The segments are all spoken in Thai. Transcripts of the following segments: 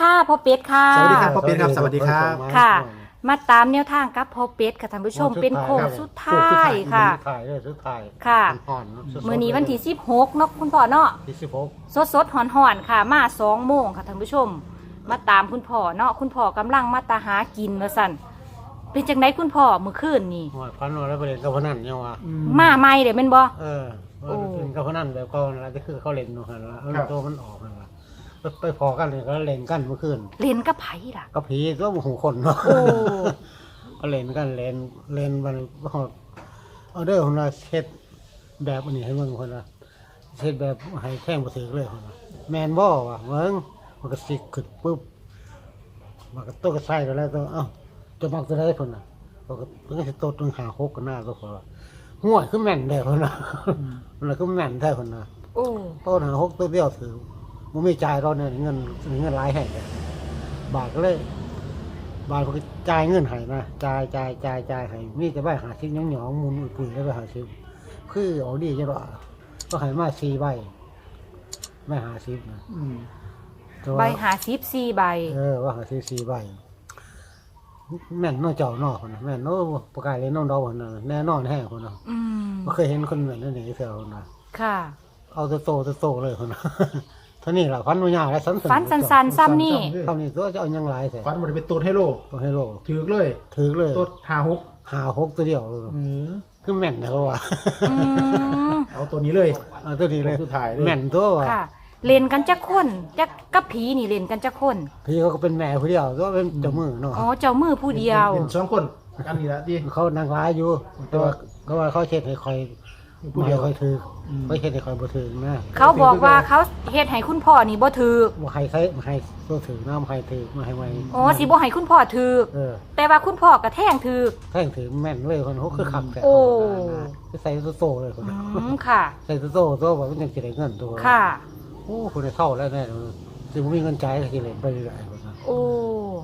ค่ะพ่อเป็ดค่ะ สวัสดีครับพ่อเป็ดครับสวัสดีครับ ค่ะ มาตามแนวทางกับพ่อเป็ดค่ะท่านผู้ชมเป็นโค้งสุดท้ายค่ะ สุดท้ายเลยสุดท้ายค่ะอ่อนๆสดๆมื้อนี้วันที่16เนาะคุณพ่อเนาะที่สิบหกสดสดๆหอนหอนๆค่ะ มา2โมงค่ะท่านผู้ชม มาตามคุณพ่อเนาะคุณพ่อกำลังมาตาหากินว่าซั่นเป็นจังไดคุณพ่อมื้อคืนนี่หอยพันว่าแล้วไปเล่นกับพนันยังวะมาใหม่เด้แม่นบ่เออโอ้ว่าเล่นกับพนันแบบก่อนแล้วจะคือเขาเล่นนู่นหั่นละเอาครับตัวมันออกนั่นละ ไปไปพอกันเลยก็เล่นกันเมื่อคืนเล่นกับไผล่ะ ก็ผีก็หูคนเนาะโอ้ ก็เล่นกันเล่นเล่นมันเอาเด้อคนละเช็ดแบบอันนี้ให้มึงคนละเช็ดแบบให้แท่งบ่ถือเลยคนละแมนบ่วะเมึงมันก็สิกขึ้นปุ๊บมันก็ตัวก็ใส่แล้วแล้วตัวเอ้าจะมักจะได้คนน่ะมันก็มันก็สิโตตรงหาหกกันหน้าตัวคนละห่วยคือแม่นได้คนน่ะมันก็แม่นได้คนน่ะโอ้ต้นหาหกตัวเดียวถือ มันไม่จ่ายเราเนี่ยเงินเงินหลายแห่งเลยบาทก็เลย บาทก็จ่ายเงินให้นะจ่ายจ่ายจ่ายจ่ายให้มีแต่ใบหาชิ้นยังหยองๆมุนอุ่ยๆแล้วไปหาชิ้นคือเอาดีจังหวะก็ให้มาสี่ใบไม่หาชิ้นนะแต่ว่าใบหา14ใบ เออว่าหาชิ้นสี่ใบแม่นเน้อเจ้าเนอกคนนะแม่นเน้อประกาศเลยน้องดอกคนนะแน่นอนแห้งคนนะอืมไม่เคยเห็นคนเหมือนนั่นเองเสียคนนะค่ะ เอาตัวโตตัวโตเลยคนนะเท่านี้แหละฟันมันยาวและสันฟันสันๆซ้ำนี่เท่านี้ตัวจะเอายังไรใส่ฟันมันเป็นตัวให้โลกต้องให้โลกถือเลยถือเลยตัวหาหกหาหกตัวเดียวอืมคือแม่นนะเขาว่าอืมเอาตัวนี้เลยเอาตัวนี้เลยตัวสุดท้ายเลยแม่นตัวว่าค่ะ เล่นกันจักคนจักกับผีนี่เล่นกันจักคน พี่เขาก็เป็นแม่ผู้เดียวก็เป็นเจ้ามือเนาะ อ๋อเจ้ามือผู้เดียว เป็นสองคนอันนี้ละที่เขานางร้ายอยู่ แต่ว่าก็ว่าเขาเช็ดให้คอย ผู้ไม่เดียวคอยถืออืมไม่เช็ดให้คอยบ่ถือนะเขาบอกว่าเขาเฮ็ดให้คุณพ่อนี่บ่ถือบ่ให้ใครบ่ให้ตัวถือน้ำให้ถือไม่ให้ไว้อ๋อสิบ่ให้คุณพ่อถือเออแต่ว่าคุณพ่อก็แท่งถือแท่งถือแม่นเลยคนเขาคือขับแต่โอ้คือใส่ตัวโตเลยคนอืมค่ะ ใส่ตัวโตตัวว่ามันยังจะได้เงินตัวค่ะโอ้คนได้เท่าแล้วแน่เลยสิบ่มีเงินจ่ายก็สิเล่นไปเรื่อยๆคนนะโอ้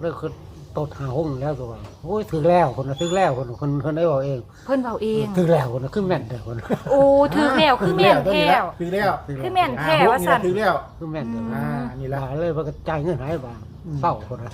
แล้วคือ ตดหาห้องแล้วตัวโอ้ยถึงแล้วคนนะถึงแล้วคนคนคนได้บอกเองเพิ่นเว้าเองถึงแล้วคนนะคือแม่นแต่คนโอ้ถือแล้วคือแม่นแท้ว ถือแล้วคือแม่น แท้ว่าซั่น ถือแล้ว คือแม่นแต่อ่านี่ละ หาเลยมันก็จ่ายเงินหายบาทอืมเศร้าคนนะ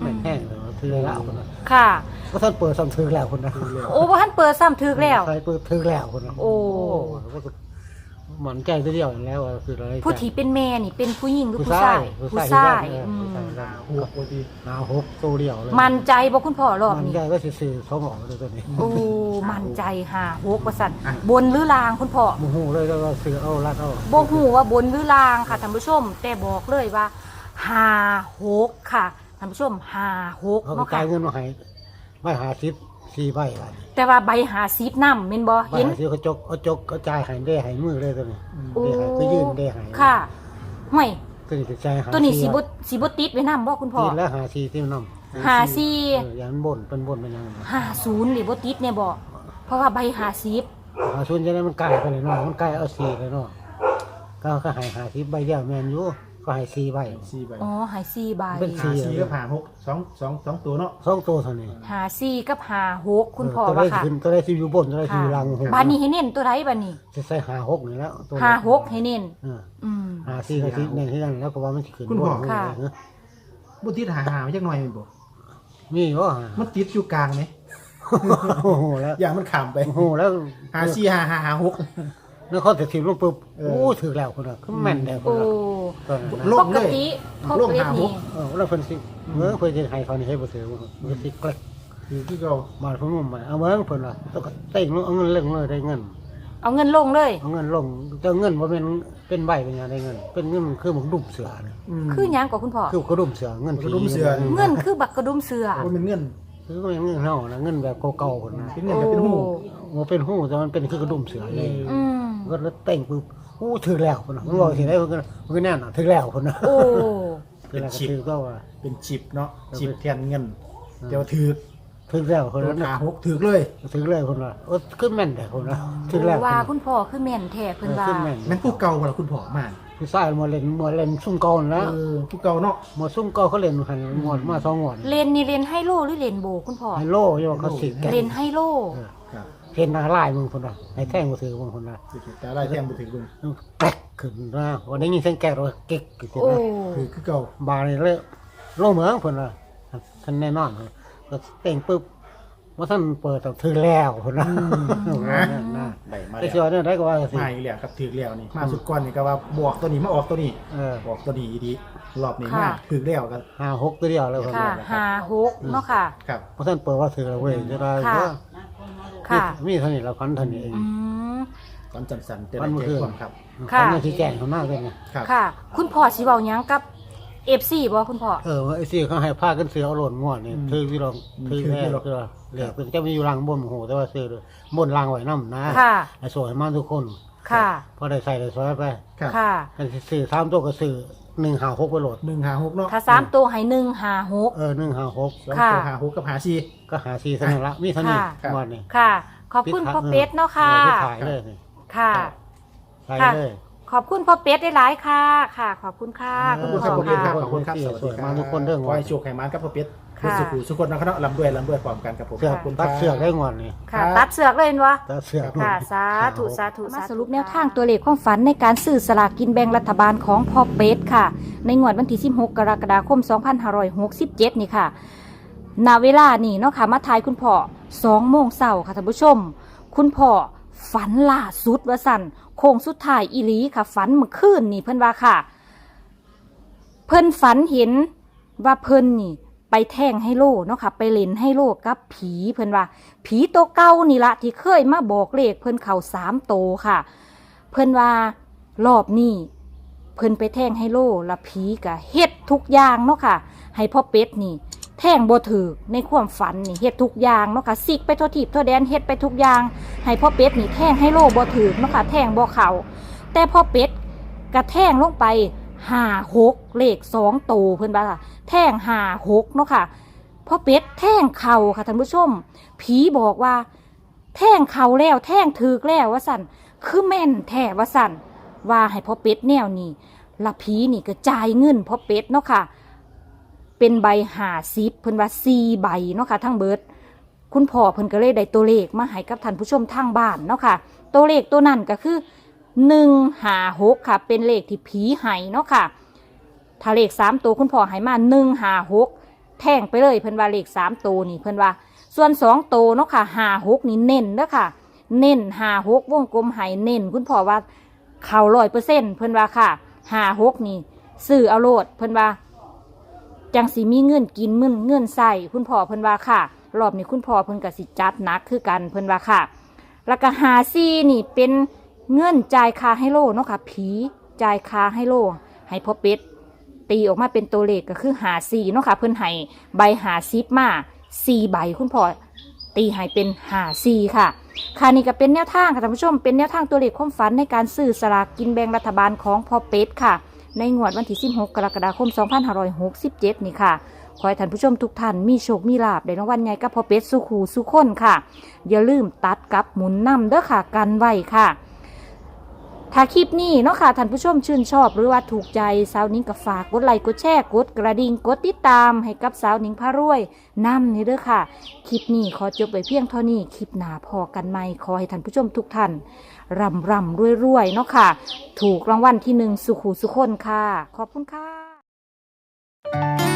แม่นแห้งเลยถึงแล้วคนนะค่ะ ก็ท่านเปิดซ้ำถึงแล้วคนนะโอ้บ่ทันเปิดซ้ำถือแล้ว ใครเปิดถึงแล้วคนนะโอ้ก็ หมันใจตัวเดียวแล้วว่าคืออะไรผู้ที่เป็นแม่นี่เป็นผู้หญิงหรือผู้ผู้ชาชายยผู้ผู้ชาชายยเอออืผู้มชายได้หกตัวดีหาหกตัวเดียวเลยมั่นใจบ่คุณพ่อรอบมันนี้ใจว่าสื่อๆเขาบอกเลยตัวนี้โอ้มั่นใจหาหกว่าสั่นอะบนหรือลางคุณพ่อ โมโหเลยแล้วก็ซื้อเอาลัดเอาบ่ฮู้ว่าบนหรือลางค่ะท่านผู้ชม แต่บอกเลยว่าหาหกค่ะท่านผู้ชมหาหกเขาก็เนาะจ่าค่ะ ยเงินมาให้ไม่หาซิป สี่ใบละแต่ว่าใบหาซีบนํแม่นบ่ใบเห็นหาซิปเขาจกเขาจกเขาจ่ายใหายได้ใหายมือเลยตัวนี้โอ้ ได้ใหายก็ยื่นได้ใหายค่ะห่วยตัวนี้จะจ่ายหาตัวนี้สิสี่บ่สิบ่ติดไว้นํบ่คุณพ่อติดแล้วหาซีที่มันนำหาซี่ เอออย่างนั้นบนเป็นบนเป็นยังไงหาศูนย์นี่บ่ติดแน่บ่เพราะว่าใบหาซีบหาชุนจะได้มันใกล้ไปเลยเนาะมันใกล้เอาซีเลยเนาะก็ก็ใหายหาซีใบเดียวแมนอยู่ ก็ใหายซีใบสี่ใบอ๋อหาซีใบเป็นหาสี่ก็หาหกสองสองสองตัวเนาะ สองตัวเท่านี้หาซีกับหาหกคุณพ่อตัวว่าได้ค่ะขึ้นตัวได้ที่อยู่บนตัวได้ที่อยู่ล่างค่ะบ้านนี้ให้เน้นตัวใดบ้านนี้จะใส่หาหกนี่แล้วตัวหาหกให้เน้นเอออืม หาซีกับซีในที่นั่นแล้วก็ว่ามันจะขึ้นคุณพ่อบนค่ะเออบุตรหาหาไม่จักหน่อยมันบอกมีว่ามันติดอยู่กลางไหมโอ้โหแล้วอย่างมันขำไปโอ้โหแล้วหาสี่หาหาหาหก แล้วเขาจะถิ่มลงปุ๊บเออ โอ้ถือแล้วคนละก็แม่นแล้วคนโอ้ละตอนนั้นโลนะกปเลกยติพ่อโลกเป็ดหาหนี่กเออแล้วเพิ่นสิเมื่อเพิ่นจะให้เขานี่ให้บ่ถือว่ามันสิเกล็กคือที่เรามาเพิ่นมุ่งมาเอาเบิ่งเพิ่นว่าต้องก็เต็งลงเอาเงินเล่งเลยได้เงิน เอาเงินลงเลย เอาเงินลงแต่เงินบ่แม่นเป็นใบเป็นหยังได้เงิน เป็นเงินคือหมันดุมเสือนะคือหยังกว่าคุณพ่อ คือกระดุมเสือเงินกระดุมเสือ เงินคือบักกระดุมเสือมันเป็นเงินคือก็เป็นเงินเฮานะเงินแบบเก่าๆพุ่นนะเป็นเงินแบบเป็นหูบ่เป็นหู้แต่มันเป็นคือกระดุมเสือเลย อืม ก็แล้วเต็งปุ๊บโอ้ถึงแล้วพุ่นน่ะมันบอกสิได้เพิ่นก็มันก็แน่นอนถึงแล้วพุ่นน่ะโอ้เป็นชิปถึงก็ว่า เป็นชิปเนาะชิปแทนเงินเดี๋ยวถือถึงแล้วพุ่นตัวน่ะหาหกถือเลยถึงเลยพุ่นน่ะโอ้ขึ้นแม่นแต่พุ่นน่ะถึงแล้วว่าคุณพ่อคือแม่นแท้เพิ่นว่าขึ้นแม่นแม่นผู้เก่าเวลาคุณผอมาผู้ชายมาเล่นมาเล่นซุ่มเก่านั่นแล้วเออผู้เก่าเนาะมาซุ่มเก่าเขาเล่นหันงวดมาสองงวดเล่นนี่เล่นไฮโลหรือเล่นโบคุณพ่อไฮโลโยกเขาสิแกเล่นไฮโล ครับ เห็นหน้าลายมึงคนละไอ้แท่งมือถือมึงคนละแต่อะไรแท่งไปถึงลุงแป๊กขึ้นนะวันนี้ยินเสียงแก๊กเลยเก๊กขึ้นโอ้นะคือคือเก่าบาร์นี่เลยลงเหมืองเพิ่นว่าท่านแน่นอนก็เต่งปึ๊บว่าท่านเปิดต้องถือแล้วเพิ่นว่านะนะได้มาแต่แล้วสิว่าเนี่ยได้ก็ว่าสิมาอีกแล้วครับถือแล้วนี่มาสุดก่อนนี่ก็ว่าบวกตัวนี้มาออกตัวนี้เออบอกตัวนี้ดีรอบนี้ค่ะมาถือแล้วกันห้าหกตัวเดียวแล้วเพิ่นค่ะว่าหาหกเนาะค่ะครับว่าท่านเปิดว่าถือแล้วเว้ยจะได้ ค่ะว่าค่ะ มีเท่านี้ละพันเท่านี้เอง อืมตอนจันสันเต็มมันบ่ใจคือความครับ ค่ะ พันมาชี้แจงเขาหน้าด้วยไงครับ ค่ะ คุณพ่อสิเว้าหยังกับ FC บ่คุณพ่อ เออว่าไอ้สี่เขาให้ผ้ากันเสือเอาหล่นง่วนนี่อืมถือที่ลองถือถือแท้ที่ลอง คือว่าเหลือเป็นจะมีอยู่รังบนโหแต่ว่าซื้อเลยบนรังไว้น้ำนะค่ะ ไอ้สวยมากทุกคนค่ะ พอได้ใส่ได้สวยไป ครับ ค่ะ กันซื้อสามตัวก็ซื้อ หนึ่งหาหกไปโหลดหนึ่งหาหกเนาะถ้าสามตัวให้หนึ่งหาหก เออหนึ่งหาหกสองค่ะตัวหาหกกับหาสี่ก็หาสี่เท่านั้นละมีเท่านี้ค่ะครับวันนี้ค่ะ ขอบคุณพ่อเป็ดเนาะค่ะ ออขายเลยนี่ค่ะ ขายค่ะเลย ขอบคุณพ่อเป็ดได้หลายๆค่ะ ค่ะ ขอบคุณค่ะเอขอบอคุณครับพ่ขอบคุณครับะขอบคุณครับสสวัวัสสดีดีคครัรับบมาทุกคนเรื่องขอให้โชคให้มันกับพ่อเป็ด ค่ะสุขุสุขคนนะครับเนาะลำด้วยลำด้วยพร้อมกันครับผมเสือขอบคุณคตัรัดบเสือกได้งอนนี่ค่ะ ตัดเสือกเลยเห็นวะตัดเสือก ค่ะ สาธุ สาธุมาสรุปแนวทางตัวเลขความฝันในการซื้อสลากกินแบ่งรัฐบาลของพ่อเป็ดค่ะ ในงวดวันที่ 16 กรกฎาคม 2567 นี่ค่ะณเวลานี่เนาะค่ะ มาทายคุณพ่อ2โมงเช้าค่ะท่านผู้ชม คุณพ่อฝันล่าสุดว่าสั่นโค้งสุดท้ายอีหลีค่ะ ฝันเมื่อคืนนี่เพิ่นว่าค่ะ เพิ่นฝันเห็นว่าเพิ่นนี่ ไปแท่งให้โลเนาะค่ะ ไปเล่นให้โลกับผีเพิ่นว่า ผีตัวเก่านี่ละที่เคยมาบอกเลขเพิ่นเข่าสามโตค่ะ เพิ่นว่ารอบนี้เพิ่นไปแท่งให้โลและผีกะเฮ็ดทุกอย่างเนาะค่ะ ให้พ่อเป็ดนี่ แท่งบ่ถือในความฝันนี่เฮ็ดทุกอย่างเนาะค่ะซิกไปทั่วทิพย์ทั่วแดนเฮ็ดไปทุกอย่าง ให้พ่อเป็ดนี่แท่งให้โลบ่ถือเนาะค่ะแท่งบ่เข่าแต่พ่อเป็ดกระแท่งลงไป ห้าหกเลขสองโตเพิ่อนว่าค่ะ แท่งห้าหกเนาะค่ะพ่อเป็ดแท่งเข่าค่ะท่านผู้ชม ผีบอกว่า แท่งเข่าแล้วแท่งถือกแล้วว่าสั่นคือแม่นแท้ว่าสั่นว่าให้พ่อเป็ดแนวนี้ละผีนี่ก็จ่ายเงินพ่อเป็ดเนาะค่ะ เป็นใบหาซิปเพิ่นว่าซีใบเนาะค่ะทั้งเบิด คุณพ่อเพิ่นก็เลยได้ตัวเลขมาให้กับท่านผู้ชมทางบ้านเนาะค่ะ ตัวเลขตัวนั้นก็คือ หนึ่งหาหกค่ะ เป็นเลขที่ผีให้เนาะค่ะถ้าเลขสามตัวคุณพ่อให้มาหนึ่งหาหกแท่งไปเลยเพิ่นว่าเลขสามตัวนี่เพิ่นว่า ส่วนสองตัวเนาะค่ะหาหกนี่เน้นเด้อค่ะ เน้นหาหกวงกลมให้เน้นคุณพ่อว่า เข่าร้อยเปอร์เซ็นต์เพิ่นว่าค่ะหาหกนี่ซื้อเอาโลดเพิ่นว่า จังสีมีเงินกินมึนเงินใส่คุณพ่อเพิ่นว่าค่ะ รอบนี้คุณพ่อเพิ่นก็สิจัดนักคือกันเพิ่นว่าค่ะ แล้วก็หาซีนี่เป็น เงินจ่ายคาให้โลเนาะค่ะ ผีจ่ายคาให้โลให้พ่อเป็ดตีออกมาเป็นตัวเลขก็คือหาซีเนาะค่ะ เพิ่นให้ใบหาซิปมาซีใบคุณพ่อตีให้เป็นหาซีค่ะ ค่ะนี่ก็เป็นแนวทางค่ะท่านผู้ชม เป็นแนวทางตัวเลขความฝันในการซื้อสลากกินแบ่งรัฐบาลของพ่อเป็ดค่ะ ในงวดวันที่ 16 กรกฎาคม 2567 นี่ค่ะขอให้ท่านผู้ชมทุกท่านมีโชค มีลาบในรางวัลใหญ่กับพ่อเป็ดสุขูสุขคนค่ะ อย่าลืมตัดกับหมุนนำเด้อค่ะ กันไว้ค่ะ ถ้าคลิปนี้เนาะค่ะท่านผู้ชมชื่นชอบหรือว่าถูกใจสาวนิ้งก็ฝากกดไลค์กดแชร์กดกระดิ่งกดติดตามให้กับสาวนิ้งพารวยนำนี่เด้อค่ะ คลิปนี้ขอจบไปเพียงเท่านี้ คลิปหน้าพอกันไหมขอให้ท่านผู้ชมทุกท่านร่ำร่ำรวยรวยเนาะค่ะ ถูกรางวัลที่หนึ่งสุขูสุคนค่ะ ขอบคุณค่ะ